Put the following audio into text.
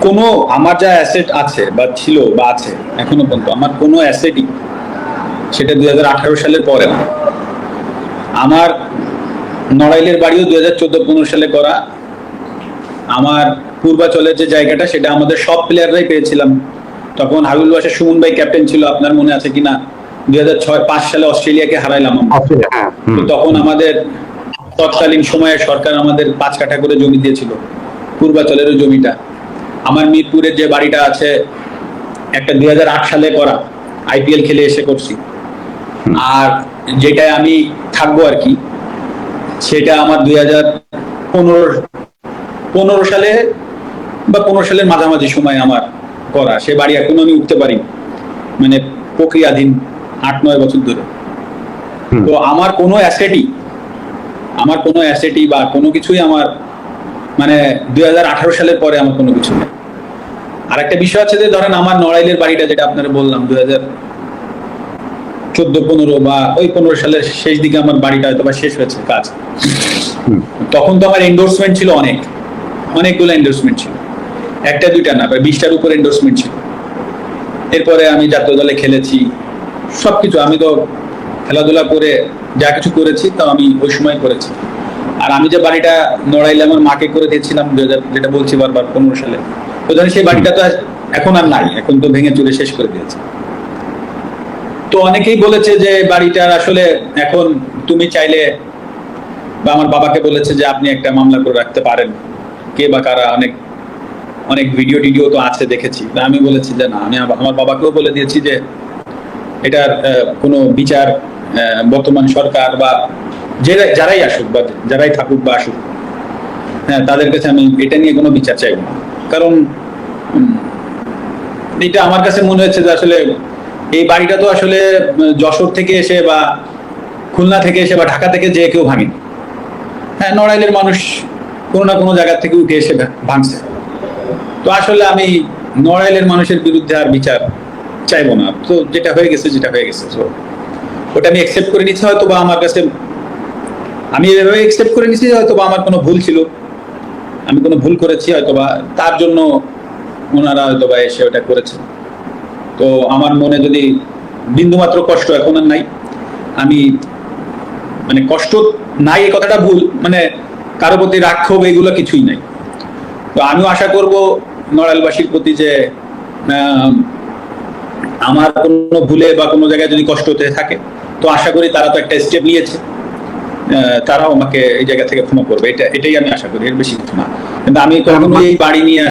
কোনো আমার যা অ্যাসেট আছে বা ছিল বা আছে এখনও পর্যন্ত আমার কোনো অ্যাসেটই সেটা দুই সালের পরে না। আমার নড়াইলের বাড়িও দুই হাজার চোদ্দ পনেরো সালে করা। আমার পূর্বাচলের যে জায়গাটা সেটা আমাদের সব প্লেয়াররাই পেয়েছিলাম। তখন হাবিবুল বাসার সুমন ভাই ক্যাপ্টেন ছিল আপনার মনে আছে কিনা? দুই হাজার ছয় পাঁচ সালে অস্ট্রেলিয়াকে হারাইলাম আমরা। হ্যাঁ। তখন আমাদের তৎকালীন সময়ে সরকার আমাদের পাঁচ কাঠা করে জমি দিয়েছিল। পূর্বাচলের জমিটা। আমার মিরপুরের যে বাড়িটা আছে একটা দুই হাজার আট সালে করা আইপিএল খেলে এসে করছি। আর যেটায় আমি থাকব আর কি সেটা আমার দুই হাজার পনেরো পনেরো সালে বা পনেরো সালের মাঝামাঝি সময় আমার করা। সে বাড়ি এখনও আমি উঠতে পারি মানে প্রক্রিয়াধীন আট নয় বছর ধরে। তো আমার কোনো অ্যাসেটই আমার কোনো অ্যাসেটই বা কোনো কিছুই আমার মানে দুই সালের পরে আমার কোনো কিছু নেই। আর একটা বিষয় আছে যে ধরেন আমার নড়াইলের বাড়িটা যেটা আপনারা বললাম দুই হাজার চোদ্দ পনেরো বা ওই পনেরো সালের শেষ দিকে আমার বাড়িটা হয়তো বা শেষ হয়েছে কাজ। তখন তো আমার এন্ডোর্সমেন্ট ছিল অনেক অনেকগুলো এন্ডোর্সমেন্ট ছিল। একটা দুইটা না প্রায় বিশটার উপর এন্ডোর্সমেন্ট ছিল। এরপরে আমি জাতীয় দলে খেলেছি সবকিছু। আমি তো খেলাধুলা করে যা কিছু করেছি তা আমি ওই সময় করেছি। আর আমি যে বাড়িটা নড়াইলে আমার মাকে করে দিয়েছিলাম যেটা বলছি বারবার পনেরো সালে, তো ধরেন সেই বাড়িটা তো এখন আর নাই, এখন তো ভেঙে চুরে শেষ করে দিয়েছে। তো অনেকেই বলেছে যে বাড়িটার আসলে এখন তুমি চাইলে বা আমার বাবাকে বলেছে যে আপনি একটা মামলা করে রাখতে পারেন। কে বা কারা অনেক অনেক ভিডিও টিডিও তো আছে দেখেছি। আমি বলেছি যে না, আমি আমার বাবাকেও বলে দিয়েছি যে এটার কোনো বিচার বর্তমান সরকার বা যারা যারাই আসুক বা যারাই থাকুক বা আসুক হ্যাঁ তাদের কাছে আমি এটা নিয়ে কোনো বিচার চাইব না। কারণ এটা আমার কাছে মনে হচ্ছে যে আসলে এই বাড়িটা তো আসলে যশোর থেকে এসে বা খুলনা থেকে এসে বা ঢাকা থেকে যে কেউ ভাঙেনি হ্যাঁ নড়াইলের মানুষ কোনো না কোনো জায়গা থেকে উঠে এসে ভাঙছে। তো আসলে আমি নড়াইলের মানুষের বিরুদ্ধে আর বিচার চাইব না। তো যেটা হয়ে গেছে, যেটা হয়ে গেছে। তো ওটা আমি অ্যাকসেপ্ট করে নিচ্ছি হয়তো বা আমার কাছে আমি এভাবে একসেপ্ট করে নিচ্ছি হয়তো বা আমার কোনো ভুল ছিল। আমি কোনো ভুল করেছি হয়তো বা তার জন্য ওনারা হয়তো বা এসে ওটা করেছে। তো আমার মনে যদি বিন্দুমাত্র কষ্ট এখন আর নাই, আমি মানে কষ্ট নাই এই কথাটা ভুল মানে কারও প্রতি রাগ ক্ষোভ এগুলো কিছুই নাই। তো আমিও আশা করব নড়াইলবাসীর প্রতি যে আমার কোনো ভুলে বা কোনো জায়গায় যদি কষ্ট হতে থাকে, তো আশা করি তারা তো একটা স্টেপ নিয়েছে। তারাও আমাকে এই জায়গা থেকে ক্ষমা করবে। এটা এটাই আমি আশা করি এর বেশি কিছু না। কিন্তু আমি কখনো এই বাড়ি নিয়ে